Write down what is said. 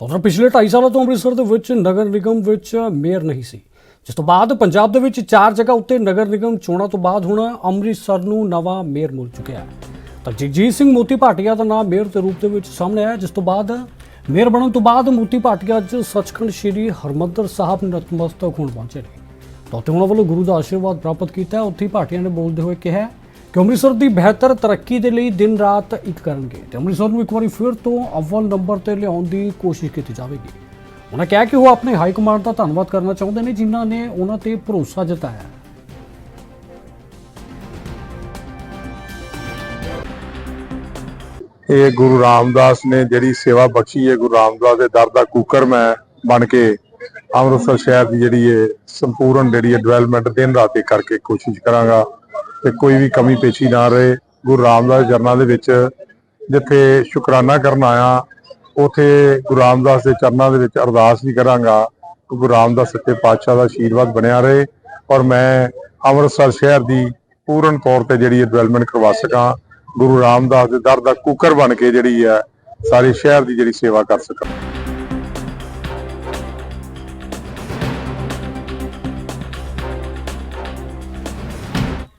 ਤਾਂ ਉਧਰ ਪਿਛਲੇ 2.5 ਸਾਲਾਂ ਤੋਂ ਅੰਮ੍ਰਿਤਸਰ ਦੇ ਵਿੱਚ ਨਗਰ ਨਿਗਮ ਵਿੱਚ ਮੇਅਰ ਨਹੀਂ ਸੀ। ਜਿਸ ਤੋਂ ਬਾਅਦ ਪੰਜਾਬ ਦੇ ਵਿੱਚ ਚਾਰ ਜਗ੍ਹਾ ਉੱਤੇ ਨਗਰ ਨਿਗਮ ਚੋਣਾਂ ਤੋਂ ਬਾਅਦ ਹੁਣ ਅੰਮ੍ਰਿਤਸਰ ਨੂੰ ਨਵਾਂ ਮੇਅਰ ਮਿਲ ਚੁੱਕਿਆ ਹੈ। ਤਾਂ ਜਗਜੀਤ ਸਿੰਘ ਮੋਤੀ ਭਾਟੀਆ ਦਾ ਨਾਮ ਮੇਅਰ ਦੇ ਰੂਪ ਦੇ ਵਿੱਚ ਸਾਹਮਣੇ ਆਇਆ, ਜਿਸ ਤੋਂ ਬਾਅਦ ਮੇਅਰ ਬਣਨ ਤੋਂ ਬਾਅਦ ਮੋਤੀ ਭਾਟੀਆ ਅੱਜ ਸੱਚਖੰਡ ਸ੍ਰੀ ਹਰਮੰਦਰ ਸਾਹਿਬ ਨਤਮਸਤਕ ਹੋਣ ਪਹੁੰਚੇ ਨੇ। ਤਾਂ ਉੱਥੇ ਉਹਨਾਂ ਵੱਲੋਂ ਗੁਰੂ ਦਾ ਆਸ਼ੀਰਵਾਦ ਪ੍ਰਾਪਤ ਕੀਤਾ ਉੱਥੇ ਹੀ ਭਾਟੀਆ ਨੇ ਬੋਲਦੇ ਹੋਏ ਕਿਹਾ ਕਿ ਅੰਮ੍ਰਿਤਸਰ ਦੀ ਬਿਹਤਰ ਤਰੱਕੀ ਦੇ ਲਈ ਦਿਨ ਰਾਤ ਇੱਕ ਕਰਨਗੇ ਤੇ ਅੰਮ੍ਰਿਤਸਰ ਨੂੰ ਇੱਕ ਵਾਰੀ ਫਿਰ ਤੋਂ ਅਵਲ ਨੰਬਰ ਤੇ ਲਿਆਉਣ ਦੀ ਕੋਸ਼ਿਸ਼ ਕੀਤੀ ਜਾਵੇਗੀ। ਉਹਨਾਂ ਕਿਹਾ ਕਿ ਉਹ ਆਪਣੇ ਹਾਈ ਕਮਾਂਡ ਦਾ ਧੰਨਵਾਦ ਕਰਨਾ ਚਾਹੁੰਦੇ ਨੇ, ਜਿਨ੍ਹਾਂ ਨੇ ਉਹਨਾਂ ਤੇ ਭਰੋਸਾ ਜਤਾਇਆ। ਇਹ ਗੁਰੂ ਰਾਮਦਾਸ ਨੇ ਜਿਹੜੀ ਸੇਵਾ ਬਖਸ਼ੀ ਹੈ ਗੁਰੂ ਰਾਮਦਾਸ ਦੇ ਦਰ ਦਾ ਕੂਕਰ ਮੈਂ ਬਣ ਕੇ ਅੰਮ੍ਰਿਤਸਰ ਸ਼ਹਿਰ ਦੀ ਜਿਹੜੀ ਹੈ ਸੰਪੂਰਨ ਜਿਹੜੀ ਹੈ ਡਿਵੈਲਪਮੈਂਟ ਦਿਨ ਰਾਤ ਇੱਕ ਕਰਕੇ ਕੋਸ਼ਿਸ਼ ਕਰਾਂਗਾ। ਤੇ ਕੋਈ ਵੀ ਕਮੀ ਪੇਸ਼ੀ ਨਾ ਰਹੇ। ਗੁਰੂ ਰਾਮਦਾਸ ਦੇ ਚਰਨਾਂ ਦੇ ਵਿੱਚ ਜਿੱਥੇ ਸ਼ੁਕਰਾਨਾ ਕਰਨ ਆਇਆ, ਉਥੇ ਗੁਰੂ ਰਾਮਦਾਸ ਦੇ ਚਰਨਾਂ ਦੇ ਵਿੱਚ ਅਰਦਾਸ ਵੀ ਕਰਾਂਗਾ ਕਿ ਗੁਰੂ ਰਾਮਦਾਸ ਸੱਚੇ ਪਾਤਸ਼ਾਹ ਦਾ ਆਸ਼ੀਰਵਾਦ ਬਣਿਆ ਰਹੇ ਔਰ ਮੈਂ ਅੰਮ੍ਰਿਤਸਰ ਸ਼ਹਿਰ ਦੀ ਪੂਰਨ ਤੌਰ ਤੇ ਜਿਹੜੀ ਡਿਵੈਲਪਮੈਂਟ ਕਰਵਾ ਸਕਾਂ। ਗੁਰੂ ਰਾਮਦਾਸ ਦੇ ਦਰ ਦਾ ਕੁੱਕਰ ਬਣ ਕੇ ਜਿਹੜੀ ਹੈ, ਸਾਰੇ ਸ਼ਹਿਰ ਦੀ ਜਿਹੜੀ ਸੇਵਾ ਕਰ ਸਕਾਂ।